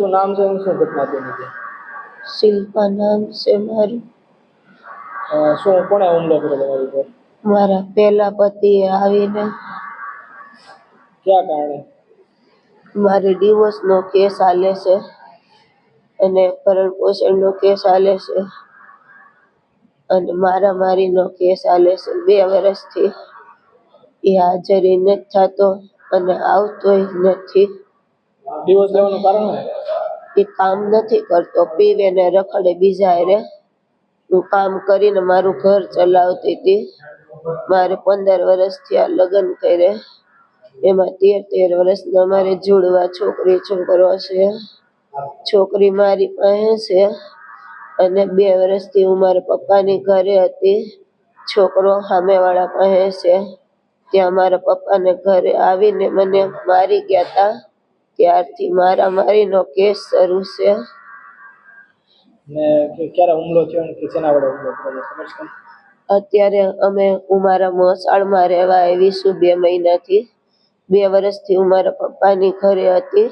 શું નામ છે શું ઘટના બની છે શિલ્પા નામ છે મારું. અ, શું કોણે હુમલો કર્યો તમારી ઉપર? મારા પહેલા પતિએ આવીને ક્યાં કારણે? મારે ડિવોર્સનો કેસ હાલે છે અને ભરણ પોષણનો કેસ હાલે છે અને મારામારીનો કેસ હાલે છે. બે વર્ષથી એ હાજરી નથી થતો અને આવતોય નથી. ડિવોર્સ લેવાનું કારણ શું? એ કામ નથી કરતો. પીવે ને રખડે બીજા હારે હું કામ કરીને મારું ઘર ચલાવતી હતી. મારે પંદર વર્ષથી આ લગ્ન કરે એમાં તેર તેર વર્ષના મારે જોડવા છોકરી છોકરો છે. છોકરી મારી પાસે છે અને બે વર્ષથી હું મારા પપ્પાની ઘરે હતી. છોકરો સામેવાળા પાસે છે. ત્યાં મારા પપ્પાને ઘરે આવીને મને મારી ગયા હતા ત્યારથી મારા મારીનો કેસ શરૂ છે. ને ક્યારે હુમલો થયો અને કે વડે હુમલો કર્યો ખબર છે અત્યારે અમે હું મારા મોસાળમાં રહેવા આવી છું બે મહિનાથી. બે વર્ષથી હું મારા પપ્પાની ઘરે હતી.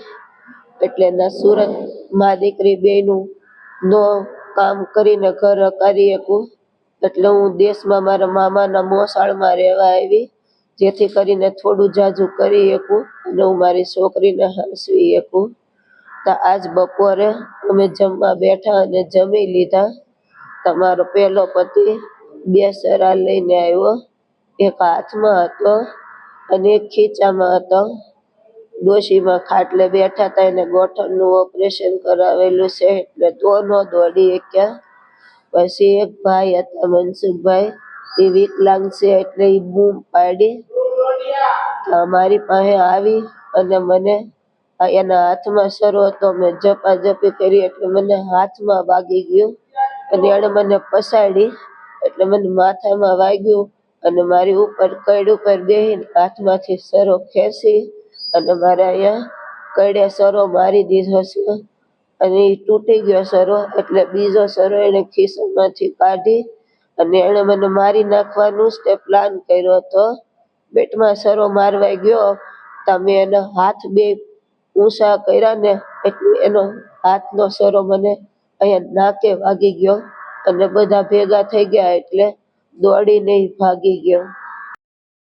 એટલે ના સુરત મા દીકરી બેનું નો કામ કરીને ઘર કરી શકું. એટલે હું દેશમાં મારા મામાના મોસાળમાં રહેવા આવી. જેથી કરીને થોડું જાજુ કરી શકું અને હું મારી છોકરીને હસવી શકું. તો આજ બપોરે અમે જમવા બેઠા અને જમી લીધા. તમારો પહેલો પતિ બે સરા લઈને આવ્યો. એક હાથમાં હતો અને એક ખીચામાં હતો. ડોશીમાં ખાટલે બેઠા હતા એને ગોઠણનું ઓપરેશન કરાવેલું છે એટલે તો ન દોડી શક્યા પછી એક ભાઈ હતા મનસુખભાઈ. એ વિકલાંગ છે એટલે એ બૂમ પાડી મારી પાસે આવી અને મને એના હાથમાં સરો હતો. મેં ઝપાઝપી કરી એટલે મને હાથમાં વાગી ગયું અને એણે મને પસાડી એટલે મને માથામાં વાગ્યું અને મારી ઉપર કડ ઉપર બેહીને હાથમાંથી સરો ખેંચી અને મારે અહીંયા કડે સરો મારી દીધો છે અને એ તૂટી ગયો સરો એટલે બીજો સરો એણે ખિસ્સામાંથી કાઢી અને એણે મને મારી નાખવાનું જ તે પ્લાન કર્યો હતો. બેટમાં સરો મારવા ગયો. તમે એના હાથ બે ઊંચા કર્યા ને એટલે એનો હાથનો સરો મને અહીંયા નાકે વાગી ગયો અને બધા ભેગા થઈ ગયા એટલે દોડીને ભાગી ગયો.